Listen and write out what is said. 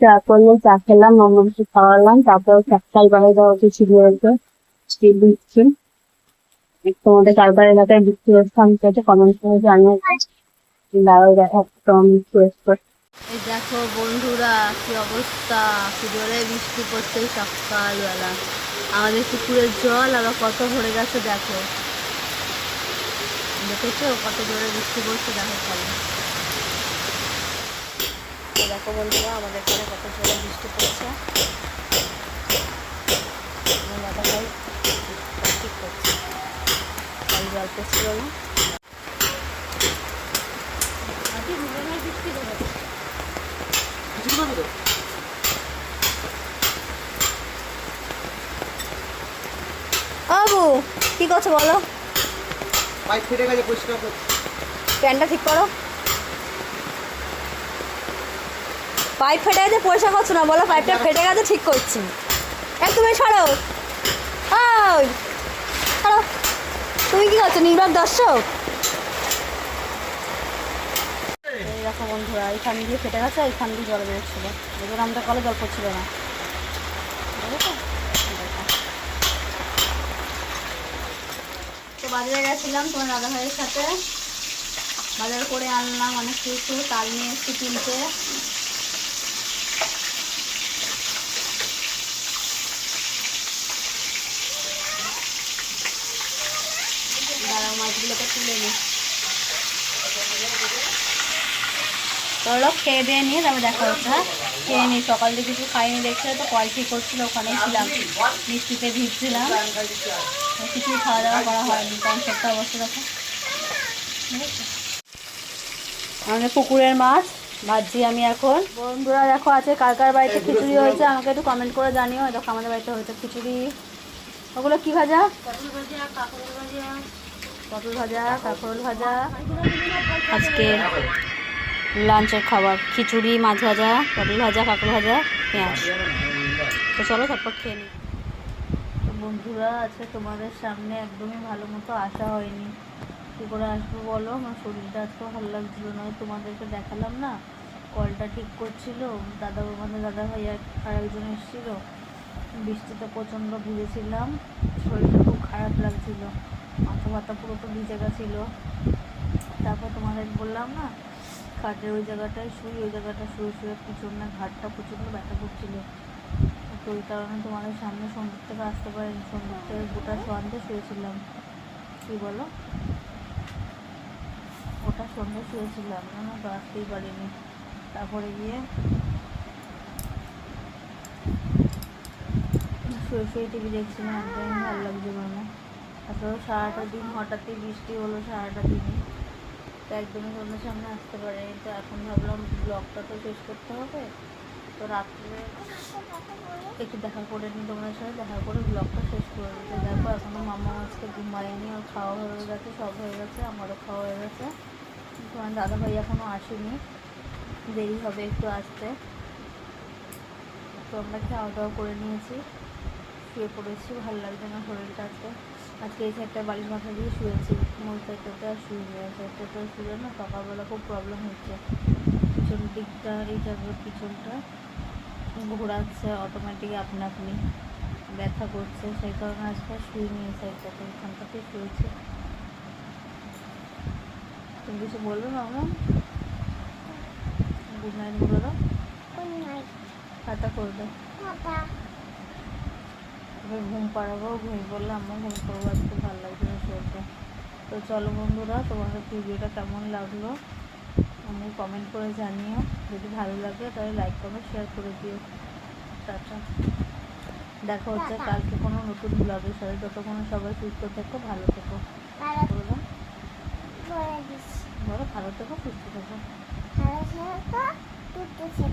চা করল চা খেলাম মামাকে খাওয়ালাম, তারপর চারটায় বাইরে যাওয়া কিছু রয়েছে দিচ্ছি। তোমাদের কারবার এলাকায় বৃষ্টি হচ্ছে, আমি সেটা কমেন্ট করে জানিয়ে এই দেখো বন্ধুরা, কি অবস্থা? কি জোরে বৃষ্টি পড়ছে সকালবেলা। আমাদের পুকুরের জল, আবার কত ভরে গেছে, দেখো। দেখেছ? কত জোরে বৃষ্টি পড়ছে, দেখো। দেখো বন্ধুরা আমাদের এখানে কত জোরে বৃষ্টি পড়ছে। দাদা ভাই ঠিক করছে। জল না কি করছ বলো? গেছে পরিষ্কার করছি। ঠিক করো। পাইপ ফেটে গেছে পয়সা করছ না বলো পাইপটা ফেটে গেছে ঠিক করছি। এক তুমি ছাড়ো ওই তুমি কি করছ নির্বাক দর্শক? এই দেখো বন্ধুরা এইখান দিয়ে ফেটে গেছে এইখান দিয়ে জল বেরোচ্ছিল। জন্য আমাদের কলে জল পড়ছিল না। তো বাজারে গেছিলাম তোমার দাদা ভাইয়ের সাথে। বাজার করে আনলাম অনেক কিছু তাল নিয়ে এসেছি কিনতে দাঁড়াও মাছগুলোকে তুলে নিই খেয়ে দিয়ে নিয়ে তারপর দেখা হচ্ছে হ্যাঁ? খেয়ে নিই সকাল থেকে কিছু খাইনি দেখছিলে তো কল ঠিক করছিল, ওখানেই ছিলাম। বৃষ্টিতে ভিজছিলাম। কিছুই খাওয়া দাওয়া করা হয়নি কারণ সবটা অবস্থা দেখো? আমাদের পুকুরের মাছ ভাজছি আমি এখন। বন্ধুরা, দেখো আছে কার কার বাড়িতে খিচুড়ি হয়েছে, আমাকে একটু কমেন্ট করে জানিও। দেখো, আমাদের বাড়িতে হয়েছে খিচুড়ি। ওগুলো কি ভাজা? পটল ভাজা, কাঁকরোল ভাজা, আজকে লাঞ্চের খাবার, খিচুড়ি, মাছ ভাজা, পটল ভাজা, কাঁকরোল ভাজা, পেঁয়াজ। তো চলো তারপর খেয়ে নিই। বন্ধুরা আছে তোমাদের সামনে একদমই ভালো মতো আসা হয়নি। কী করে আসব বলো? আমার শরীরটা আজকে ভালো লাগছিল না। তোমাদেরকে দেখালাম না? কলটা ঠিক করছিল। দাদা আমাদের দাদা ভাই আর একজন এসেছিল। বৃষ্টিতে প্রচণ্ড ভিজেছিলাম। শরীরটা খুব খারাপ লাগছিল। ব্যথা পুরো তো ভিজে গেছিল। তারপর তোমাদের বললাম না খাটের ওই জায়গাটায় শুই, ওই জায়গাটা শুয়ে শুয়ে প্রচণ্ড ঘাটটা প্রচণ্ড ব্যথা করছিল। তো ওই কারণে তোমাদের সামনে সন্ধ্যের থেকে আসতে পারিনি সন্ধ্যের থেকে গোটা সন্ধে শুয়েছিলাম। কী বলো? ওটা সন্ধ্যে শুয়েছিলাম না, তো আসতেই পারিনি। তারপরে গিয়ে শুয়ে শুয়ে টিভি দেখছিলাম, একদমই ভালো লাগছিল না। তারপরে সারাটা দিন হঠাৎই বৃষ্টি হলো, সারাটা দিনে তো একদমই তোমাদের সামনে আসতে পারিনি তো এখন ভাবলাম ব্লগটা তো শেষ করতে হবে। তো রাত্রে একটু দেখা করে নিই তোমাদের সাথে, দেখা করে ব্লগটা শেষ করে দিতে দেখো এখনও মামা আজকে ঘুমায়নি, ওর খাওয়া হয়ে গেছে, সব হয়ে গেছে, আমারও খাওয়া হয়ে গেছে। তোমার দাদা ভাই এখনও আসেনি, দেরি হবে একটু আসতে। তো আমরা খাওয়া দাওয়া করে নিয়েছি, শুয়ে পড়েছি, ভালো লাগছে না শরীরটা আজকে। আজকে এই সাইডটা বাড়ির মাথা দিয়ে শুয়েছি। ওই সাইডটাতে আর শুয়ে এই সাইডটাতে শুয়ে না সকালবেলা খুব প্রবলেম হচ্ছে। পিছন দিকটা এই জায়গার পিছনটা ঘোরাচ্ছে অটোমেটিক আপনা আপনি ব্যথা করছে। সেই কারণে আজকে আর শুইনি এই সাইডটাতে এখানটাতে শুয়েছি। তুমি কিছু বলবে মামা? গুড নাইট বলে? দাও খাতা করবে। ঘুম পাড়াবো ঘুমিয়ে পড়লে আমার ঘুম পড়ব আজকে ভালো লাগছে না শরীরটা। তো চলো বন্ধুরা তোমাদের ভিডিওটা কেমন লাগল আমি কমেন্ট করে জানিও। যদি ভালো লাগে তাহলে লাইক কমেন্ট শেয়ার করে দিও। টাটা। দেখা হচ্ছে কালকে কোনো নতুন ব্লগের সাথে। ততক্ষণে সবাই সুস্থ থেকো ভালো থেকো। বলো। ভালো থেকো সুস্থ থেকো। ভালো থাকো, সুস্থ আছে